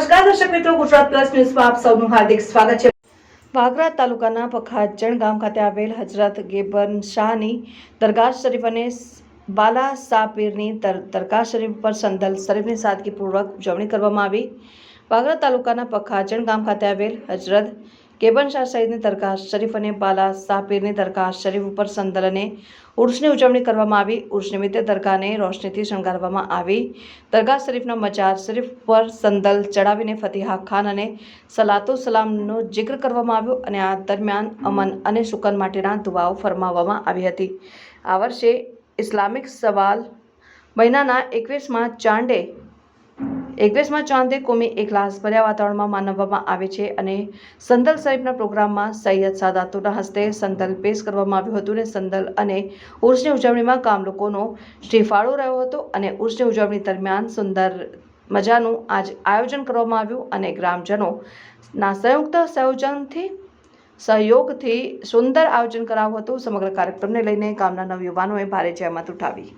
નમસ્કાર, દર્શક મિત્રો, ગુજરાત પ્લસ ન્યૂઝમાં આપ સૌનું હાર્દિક સ્વાગત છે. વાગરા તાલુકાના પખાજણ ગામ ખાતે આવેલ હજરત ગેબન શાહની દરગાહ શરીફ અને બાલા સાપીરની પીરની દરગાહ શરીફ પર સંદલ શરીફની સાદગીપૂર્વક ઉજવણી કરવામાં આવી. વાગરા તાલુકાના પખાજણ ગામ ખાતે આવેલ હજરત ગેબન શાહ સહિતની દરગાહ શરીફ અને બાલા શાહપીરની દરગાહ શરીફ ઉપર સંદલ અને ઉર્સની ઉજવણી કરવામાં આવી. ઉર્સ નિમિત્તે દરગાહને રોશનીથી શણગારવામાં આવી. દરગાહ શરીફના મજાર શરીફ પર સંદલ ચડાવીને ફતિહા ખાન અને સલાતો સલામનો જિક્ર કરવામાં આવ્યો અને આ દરમિયાન અમન અને સુકન માટેના દુવાઓ ફરમાવવામાં આવી હતી. આ વર્ષે ઇસ્લામિક સવાલ મહિનાના એકવીસમાં ચાંડે એકવીસમાં ચાંદે કોમી એકલાસ ભર્યા વાતાવરણમાં માનવવામાં આવે છે અને સંદલ સાહેબના પ્રોગ્રામમાં સૈયદ સાદાતુના હસ્તે સંદલ પેશ કરવામાં આવ્યું હતું અને સંદલ અને ઉર્સની ઉજવણીમાં ગામ લોકોનો શ્રીફાળો રહ્યો હતો અને ઉર્સની ઉજવણી દરમિયાન સુંદર મજાનું આજ આયોજન કરવામાં આવ્યું અને ગ્રામજનોના સંયુક્ત સંયોજનથી સહયોગથી સુંદર આયોજન કરાવ્યું હતું. સમગ્ર કાર્યક્રમને લઈને ગામના નવયુવાનોએ ભારે જહેમત ઉઠાવી.